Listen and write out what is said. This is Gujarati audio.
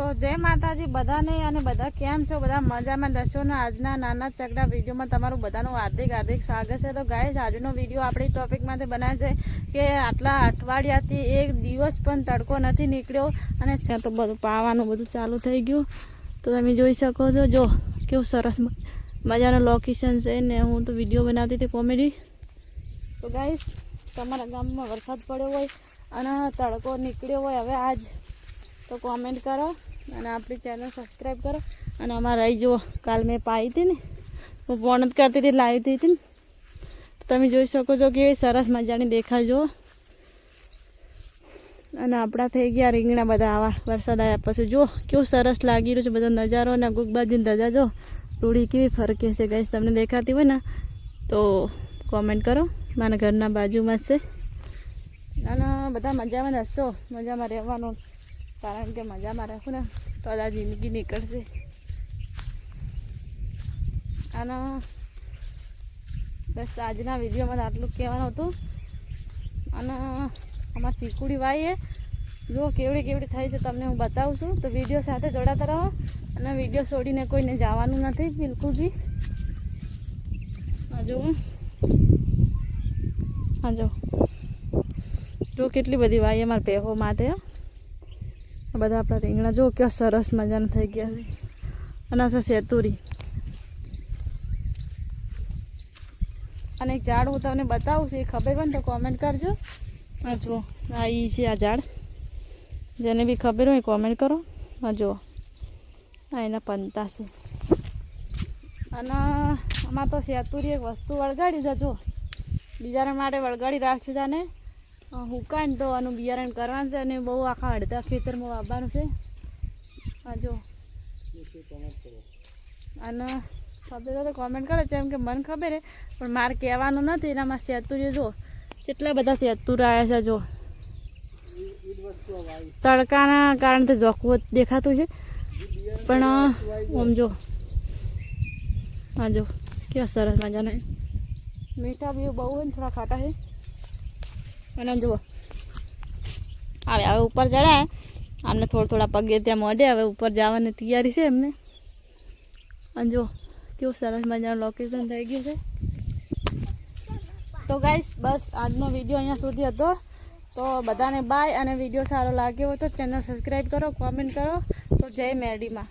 તો જય માતાજી બધાને અને બધા કેમ છો? બધા મજામાં દસો ને આજના નાના ચકડા વિડીયોમાં તમારું બધાનું હાર્દિક હાર્દિક સ્વાગત છે. તો ગાઈસ, આજનો વીડિયો આપણી ટોપિકમાંથી બનાવે છે કે આટલા અઠવાડિયાથી એક દિવસ પણ તડકો નથી નીકળ્યો અને છે તો બધું પાવાનું બધું ચાલુ થઈ ગયું. તો તમે જોઈ શકો છો, જો કેવું સરસ મજાનું લોકેશન છે ને હું તો વીડિયો બનાવતી હતી કોમેડી તો ગાઈસ, તમારા ગામમાં વરસાદ પડ્યો હોય અને તડકો નીકળ્યો હોય, હવે આજ તો કોમેન્ટ કરો. અને આપણી ચેનલ સબસ્ક્રાઈબ કરો. અને અમારે અહીં જુઓ, કાલ મેં પાઈ હતી ને હું જ કરતી હતી, લાવી હતી ને. તમે જોઈ શકો છો કેવી સરસ મજાની દેખાય, જુઓ. અને આપણા થઈ ગયા રીંગણા બધા આવા, વરસાદ આવ્યા પછી. જુઓ, કેવું સરસ લાગી રહ્યું છે બધો નજારો અને ગુગબાજીની ધજા જો રૂડી કેવી ફરકે છે ગઈ તમને દેખાતી હોય ને, તો કોમેન્ટ કરો. મારા ઘરના બાજુમાં જ છે. અને બધા મજામાં હશો? મજામાં રહેવાનું? કારણ કે મજામાં રાખું ને, તો જ આ જિંદગી નીકળશે. અને બસ આજના વિડીયોમાં આટલું કહેવાનું હતું. અને અમારી ચીકુડી વાઈએ જો કેવડી કેવડી થઈ છે તમને હું બતાવું છું. તો વીડિયો સાથે જોડાતા રહો અને વીડિયો છોડીને કોઈને જવાનું નથી, બિલકુલ બી. હજુ હા જો. કેટલી બધી વાઈએ મારા પેહો માટે. બધા આપણા રીંગણા. જો કેવા સરસ મજાના થઈ ગયા છે. અને છે સેતુરી. અને એક ઝાડ હું તમને બતાવું છું, એ ખબર હોય ને તો કોમેન્ટ કરજો. આ જુઓ, આ એ છે આ ઝાડ. જેને બી ખબર હોય કોમેન્ટ કરો. આ જુઓ, આ એના પંતા છે. અને આમાં તો સેતુરી એક વસ્તુ વળગાડી છે બિયારણ માટે વળગાડી રાખ્યું છે ને હુકાય ને તો આનું બિયારણ કરવાનું છે અને બહુ આખા અડધા ખેતરમાં વાવવાનું છે. આ જો. અને ખબર તો કોમેન્ટ કરો એમ કે મને ખબર હે પણ મારે કહેવાનું નથી, એનામાં સેતુર જો, કેટલા બધા સેતુર આવ્યા છે જો. તડકાના કારણે જોખવું દેખાતું છે. પણ આમ જો. હા જો, કેવા સરસ મજાના મીઠા બી બહુ હોય ને, થોડા ખાટા છે. અને જુઓ. હવે હવે ઉપર ચડાય. આમને થોડા થોડા પગે ત્યાં મોઢે, હવે ઉપર જવાની તૈયારી છે એમને. અને જો કેવું સરસ મજાનું લોકેશન થઈ ગયું છે. તો ગાઈસ બસ આજનો વીડિયો અહીંયા સુધી હતો. તો બધાને બાય અને વીડિયો સારો લાગ્યો હોય તો ચેનલ સબસ્ક્રાઈબ કરો કોમેન્ટ કરો. તો જય મેરડીમાં.